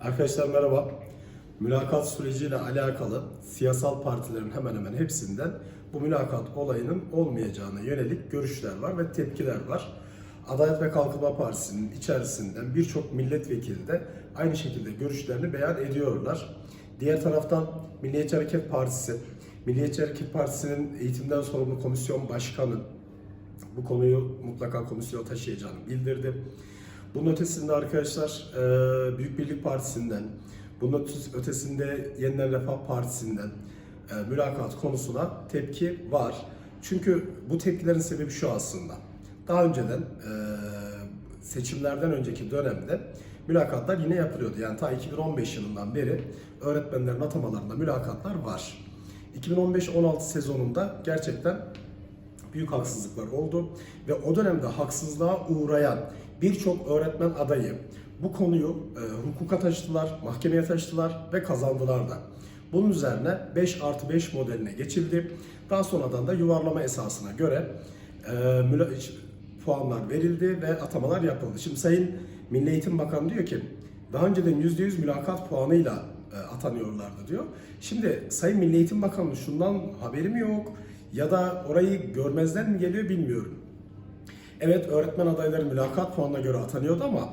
Arkadaşlar merhaba. Mülakat süreciyle alakalı siyasal partilerin hemen hemen hepsinden bu mülakat olayının olmayacağına yönelik görüşler var ve tepkiler var. Adalet ve Kalkınma Partisi'nin içerisinden birçok milletvekili de aynı şekilde görüşlerini beyan ediyorlar. Diğer taraftan Milliyetçi Hareket Partisi, Milliyetçi Hareket Partisi'nin eğitimden sorumlu komisyon başkanı bu konuyu mutlaka komisyona taşıyacağını bildirdi. Bunun ötesinde arkadaşlar e, Büyük Birlik Partisi'nden, bunun ötes- ötesinde Yeniden Refah Partisi'nden e, mülakat konusuna tepki var. Çünkü bu tepkilerin sebebi şu aslında. Daha önceden e, seçimlerden önceki dönemde mülakatlar yine yapılıyordu. Yani ta 2015 yılından beri öğretmenlerin atamalarında mülakatlar var. 2015-16 sezonunda gerçekten büyük haksızlıklar oldu ve o dönemde haksızlığa uğrayan birçok öğretmen adayı bu konuyu e, hukuka taşıdılar, mahkemeye taşıdılar ve kazandılar da. Bunun üzerine 5 artı 5 modeline geçildi. Daha sonradan da yuvarlama esasına göre e, puanlar verildi ve atamalar yapıldı. Şimdi Sayın Milli Eğitim Bakanı diyor ki daha önceden %100 mülakat puanıyla e, atanıyorlardı diyor. Şimdi Sayın Milli Eğitim Bakanı şundan haberi mi yok ya da orayı görmezden mi geliyor bilmiyorum. Evet öğretmen adayları mülakat puanına göre atanıyordu ama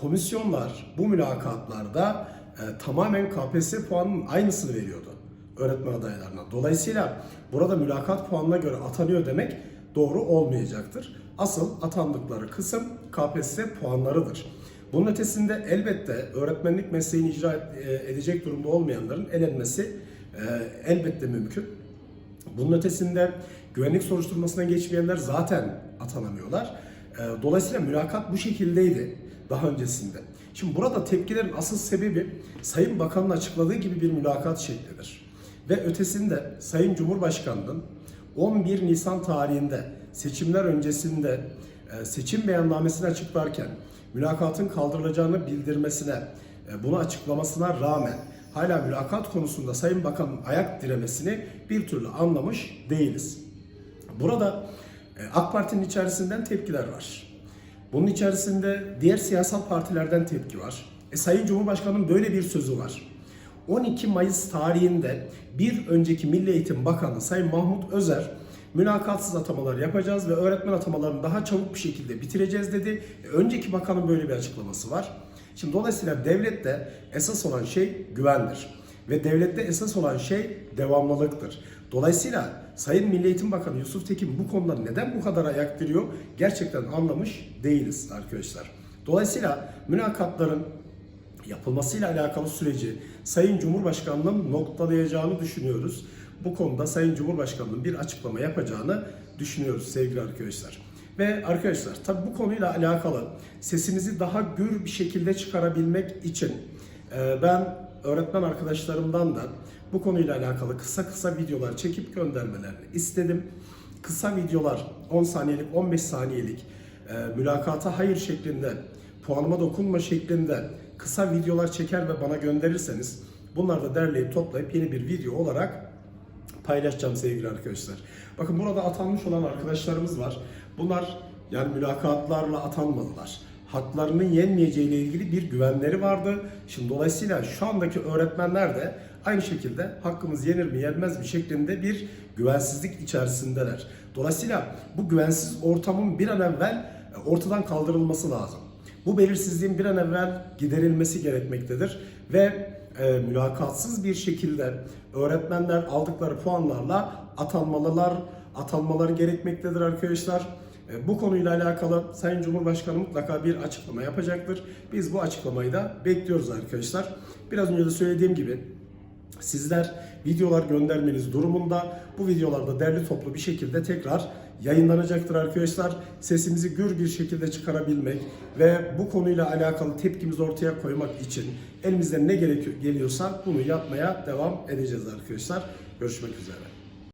komisyonlar bu mülakatlarda e, tamamen KPSS puanının aynısını veriyordu öğretmen adaylarına. Dolayısıyla burada mülakat puanına göre atanıyor demek doğru olmayacaktır. Asıl atandıkları kısım KPSS puanlarıdır. Bunun ötesinde elbette öğretmenlik mesleğini icra e, edecek durumda olmayanların elenmesi e, elbette mümkün. Bunun ötesinde güvenlik soruşturmasına geçmeyenler zaten atanamıyorlar. Ee, Dolayısıyla mülakat bu şekildeydi daha öncesinde. Şimdi burada tepkilerin asıl sebebi Sayın Bakan'ın açıkladığı gibi bir mülakat şeklidir. Ve ötesinde Sayın Cumhurbaşkanı'nın 11 Nisan tarihinde seçimler öncesinde e, seçim beyannamesini açıklarken mülakatın kaldırılacağını bildirmesine, e, bunu açıklamasına rağmen hala mülakat konusunda Sayın Bakan'ın ayak diremesini bir türlü anlamış değiliz. Burada AK Parti'nin içerisinden tepkiler var. Bunun içerisinde diğer siyasal partilerden tepki var. E, Sayın Cumhurbaşkanı'nın böyle bir sözü var. 12 Mayıs tarihinde bir önceki Milli Eğitim Bakanı Sayın Mahmut Özer mülakatsız atamalar yapacağız ve öğretmen atamalarını daha çabuk bir şekilde bitireceğiz dedi. E, önceki bakanın böyle bir açıklaması var. Şimdi dolayısıyla devlette esas olan şey güvendir. Ve devlette esas olan şey devamlılıktır. Dolayısıyla Sayın Milli Eğitim Bakanı Yusuf Tekin bu konuda neden bu kadar ayak diriyor gerçekten anlamış değiliz arkadaşlar. Dolayısıyla mülakatların yapılmasıyla alakalı süreci Sayın Cumhurbaşkanı'nın noktalayacağını düşünüyoruz. Bu konuda Sayın Cumhurbaşkanı'nın bir açıklama yapacağını düşünüyoruz sevgili arkadaşlar. Ve arkadaşlar tabi bu konuyla alakalı sesimizi daha gür bir şekilde çıkarabilmek için ben öğretmen arkadaşlarımdan da bu konuyla alakalı kısa kısa videolar çekip göndermelerini istedim. Kısa videolar 10 saniyelik 15 saniyelik e, mülakata hayır şeklinde puanıma dokunma şeklinde kısa videolar çeker ve bana gönderirseniz bunları da derleyip toplayıp yeni bir video olarak paylaşacağım sevgili arkadaşlar. Bakın burada atanmış olan arkadaşlarımız var. Bunlar yani mülakatlarla atanmadılar. Haklarının yenmeyeceği ile ilgili bir güvenleri vardı. Şimdi dolayısıyla şu andaki öğretmenler de aynı şekilde hakkımız yenir mi yenmez mi şeklinde bir güvensizlik içerisindeler. Dolayısıyla bu güvensiz ortamın bir an evvel ortadan kaldırılması lazım. Bu belirsizliğin bir an evvel giderilmesi gerekmektedir ve e, mülakatsız bir şekilde öğretmenler aldıkları puanlarla atanmalılar, atanmaları gerekmektedir arkadaşlar. E, bu konuyla alakalı Sayın Cumhurbaşkanı mutlaka bir açıklama yapacaktır. Biz bu açıklamayı da bekliyoruz arkadaşlar. Biraz önce de söylediğim gibi Sizler videolar göndermeniz durumunda bu videolarda derli toplu bir şekilde tekrar yayınlanacaktır arkadaşlar. Sesimizi gür bir şekilde çıkarabilmek ve bu konuyla alakalı tepkimizi ortaya koymak için elimizden ne gerekiyor, geliyorsa bunu yapmaya devam edeceğiz arkadaşlar. Görüşmek üzere.